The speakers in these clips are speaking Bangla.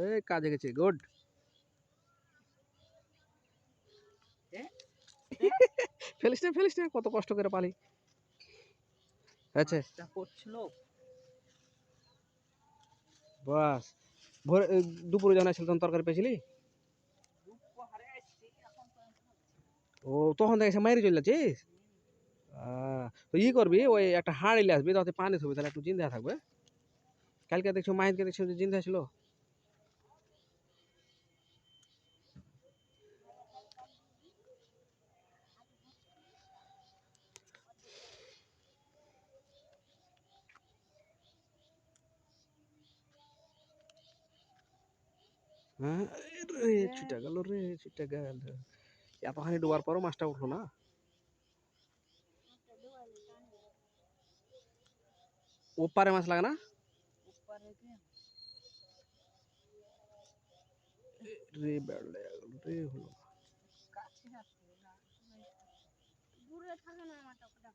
এই কাজে গেছে গুড। ফেলিস না ফেলিস না কত কষ্ট করে পালি। আচ্ছা। বাস। ভোর দুপুরে যখন আসছিল তখন তরকারি পেয়েছিলি? ও তখন দেখে মাইরে চলে যাচ্ছিস? তো ই করবি ওই একটা হাঁড়ি এলে আসবি তাতে পানি থবি তাহলে একটু জিন্দা থাকবে। কালকে দেখছ মাহিদকে দেখছ যে জিন্দা ছিল? হ্যাঁ রে ছুটে গেল রে ছুটে গেল। এতখানি ডোবার পরও মাছটা উঠল না? ওপারে মাছ লাগে না? রে বেড়লে রে হলো কাছে আসছে না দূরে থাকে না আমার টাকাটা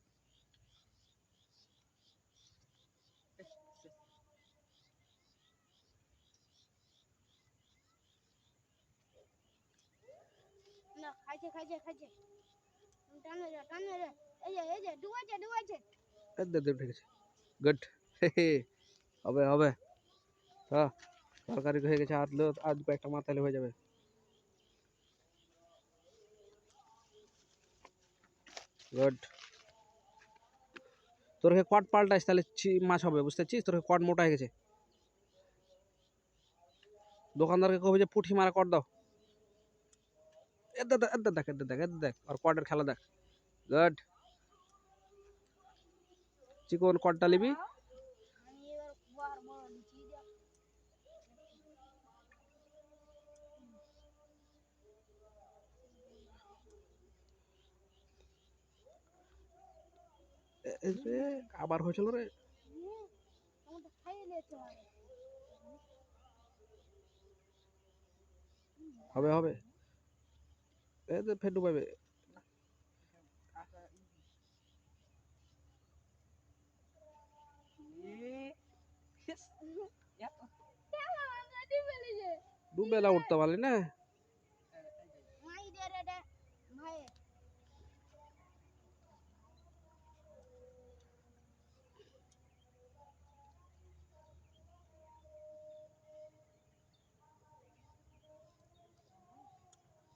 না খাইছে খাইছে খাইছে টানে রে টানে রে এই যে এই যে ডুবাইছে ডুবাইছে একদম দেব ঠিক আছে গুড হবে হবে। হ্যাঁ তরকারি হয়ে গেছে আর আজ কয়েকটা মাথালে হয়ে যাবে। গুড। তোর কট পাল্টাইস, তাহলে মাছ হবে বুঝতে পারছিস তোর কট মোটা হয়ে গেছে। দোকানদারকে কবে যে পুঠি মারা কট দাও। এদের দেখ এদের দেখ এদের দেখ এদের দেখ আর কটের খেলা দেখ। গুড। চিকন কটটা নিবি। আবার হয়েছিল রে। হবে হবে। এই যে ফের ডুবাইবে। ডুবেলা উঠতে পারলি না?